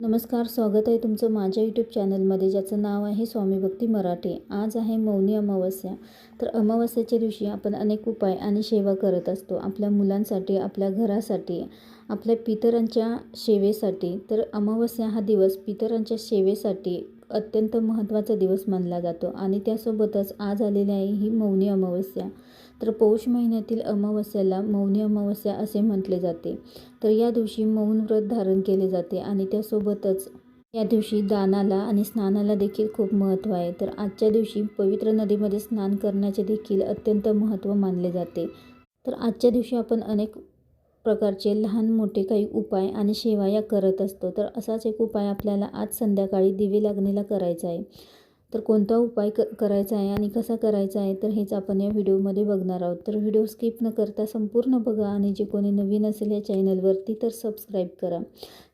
नमस्कार स्वागत आहे तुमचं माझ्या यूट्यूब चॅनलमध्ये ज्याचं नाव आहे स्वामी भक्ती मराठी. आज आहे मौनी अमावस्या. तर अमावस्याच्या दिवशी आपण अनेक उपाय आणि सेवा करत असतो. आपल्या मुलांसाठी आपल्या घरासाठी आपल्या पितरांच्या सेवेसाठी. तर अमावस्या हा दिवस पितरांच्या सेवेसाठी अत्यंत महत्त्वाचा दिवस मानला जातो आणि त्यासोबतच आज आलेली आहे ही मौनी अमावस्या. तर पौष महिन्यातील अमावस्याला मौनी अमावस्या असे म्हटले जाते. तर या दिवशी मौन व्रत धारण केले जाते आणि त्यासोबतच या दिवशी दानाला आणि स्नानाला देखील खूप महत्त्व आहे. तर आजच्या दिवशी पवित्र नदीमध्ये स्नान करण्याचे देखील अत्यंत महत्त्व मानले जाते. तर आजच्या दिवशी आपण अनेक प्रकारचे लहान मोठे काही उपाय आणि सेवा या करत असतो. तर असाच एक उपाय आपल्याला आज संध्याकाळी दिवे लागणीला करायचा आहे. तर कोणता उपाय क करायचा आहे आणि कसा करायचा आहे तर हेच आपण या व्हिडिओमध्ये बघणार आहोत. तर व्हिडिओ स्किप न करता संपूर्ण बघा आणि जे कोणी नवीन असेल या चॅनलवरती तर सबस्क्राईब करा.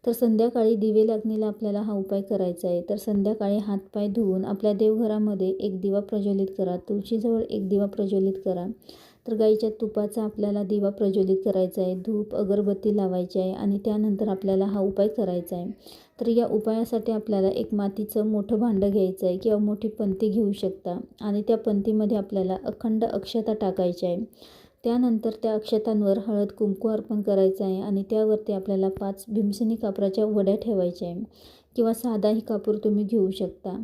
तर संध्याकाळी दिवे लागणीला आपल्याला हा उपाय करायचा आहे. तर संध्याकाळी हातपाय धुवून आपल्या देवघरामध्ये एक दिवा प्रज्वलित करा. तुळशीजवळ एक दिवा प्रज्वलित करा. तर गाईच्या तुपाचा आपल्याला दिवा प्रज्वलित करायचा आहे धूप अगरबत्ती लावायची आहे आणि त्यानंतर आपल्याला हा उपाय करायचा आहे. तर या उपायासाठी आपल्याला एक मातीचं मोठं भांडं घ्यायचं आहे किंवा मोठी पंती घेऊ शकता आणि त्या पंतीमध्ये आपल्याला अखंड अक्षता टाकायची आहे. त्यानंतर त्या अक्षतांवर हळद कुंकू अर्पण करायचं आहे आणि त्यावरती आपल्याला पाच भीमसेनी कापराच्या वड्या ठेवायच्या आहे किंवा साधाही कापूर तुम्ही घेऊ शकता.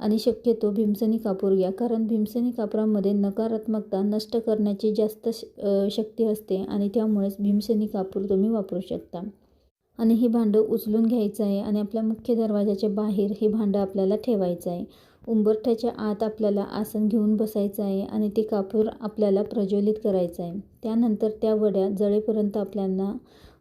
आणि शक्यतो भीमसेनी कापूर घ्या कारण भीमसेनी कापरामध्ये नकारात्मकता नष्ट करण्याची जास्त शक्ती असते आणि त्यामुळेच भीमसेनी कापूर तुम्ही वापरू शकता. आणि हे भांडं उचलून घ्यायचं आहे आणि आपल्या मुख्य दरवाजाच्या बाहेर हे भांडं आपल्याला ठेवायचं आहे. उंबरठ्याच्या आत आपल्याला आसन घेऊन बसायचं आहे आणि ते कापूर आपल्याला प्रज्वलित करायचं आहे. त्यानंतर त्या वड्या जळेपर्यंत आपल्याला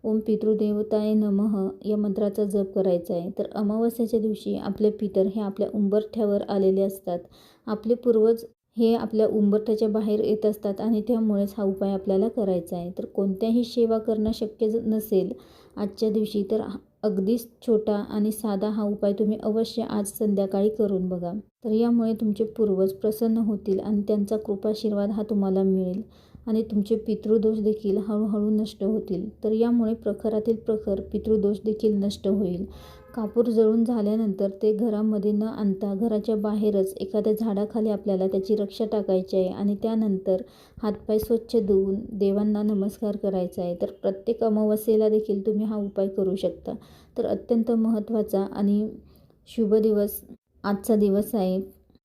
ओम पितृदेवताय नमः या मंत्राचा जप करायचा आहे. तर अमावस्याच्या दिवशी आपले पितर हे आपल्या उंबरठ्यावर आलेले असतात. आपले पूर्वज हे आपल्या उंबरठ्याच्या बाहेर येत असतात आणि त्यामुळेच हा उपाय आपल्याला करायचा आहे. तर कोणत्याही सेवा करणं शक्य नसेल आजच्या दिवशी तर अगदीच छोटा आणि साधा हा उपाय तुम्ही अवश्य आज संध्याकाळी करून बघा. तर यामुळे तुमचे पूर्वज प्रसन्न होतील आणि त्यांचा कृपाशीर्वाद हा तुम्हाला मिळेल आणि तुमचे पितृदोष देखील हळूहळू नष्ट होतील. तर यामुळे प्रखरातील प्रखर पितृदोष देखील नष्ट होईल. कापूर जळून झाल्यानंतर ते घरामध्ये न आणता घराच्या बाहेरच एखाद्या झाडाखाली आपल्याला त्याची रक्षा टाकायची आहे आणि त्यानंतर हातपाय स्वच्छ धुवून देवांना नमस्कार करायचा आहे. तर प्रत्येक अमावस्येला देखील तुम्ही हा उपाय करू शकता. तर अत्यंत महत्त्वाचा आणि शुभ दिवस आजचा दिवस आहे.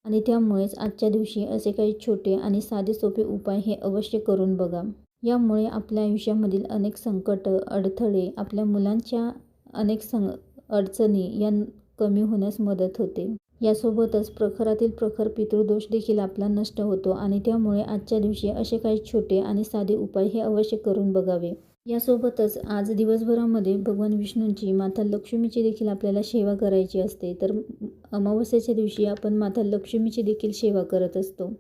आणि त्यामुळेच आजच्या दिवशी असे काही छोटे आणि साधे सोपे उपाय हे अवश्य करून बघा. यामुळे आपल्या आयुष्यामधील अनेक संकट अडथळे आपल्या मुलांच्या अनेक सं अडचणी या कमी होण्यास मदत होते. यासोबतच प्रखरातील प्रखर पितृदोष देखील आपला नष्ट होतो आणि त्यामुळे आजच्या दिवशी असे काही छोटे आणि साधे उपाय हे अवश्य करून बघावे. यासोबतच आज दिवसभरामध्ये भगवान विष्णूंची माता लक्ष्मीची देखील आपल्याला सेवा करायची असते तर अमावस्याच्या दिवशी आपण माता लक्ष्मीची देखील सेवा करत असतो.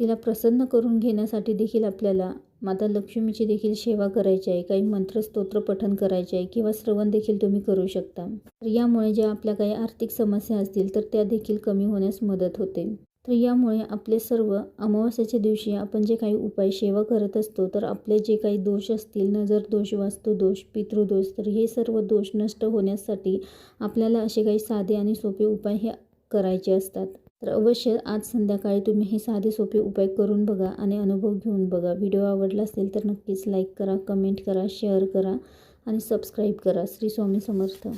तिला प्रसन्न करून घेण्यासाठी देखील आपल्याला माता लक्ष्मीची देखील सेवा करायची आहे. काही मंत्रस्तोत्र पठन करायचे आहे किंवा श्रवण देखील तुम्ही करू शकता. तर यामुळे ज्या आपल्या काही आर्थिक समस्या असतील तर त्या देखील कमी होण्यास मदत होते. तर यामुळे आपले सर्व अमावस्याच्या दिवशी आपण जे काही उपाय सेवा करत असतो तर आपले जे काही दोष असतील नजर दोष वास्तू दोष पितृदोष तर हे सर्व दोष नष्ट होण्यासाठी आपल्याला असे काही साधे आणि सोपे उपाय हे करायचे असतात. तर अवश्य आज संध्याकाळी तुम्ही हे साधे सोपे उपाय करून बघा आणि अनुभव घेऊन बघा. व्हिडिओ आवडला असेल तर नक्कीच लाईक करा कमेंट करा शेअर करा आणि सबस्क्राईब करा. श्री स्वामी समर्थ.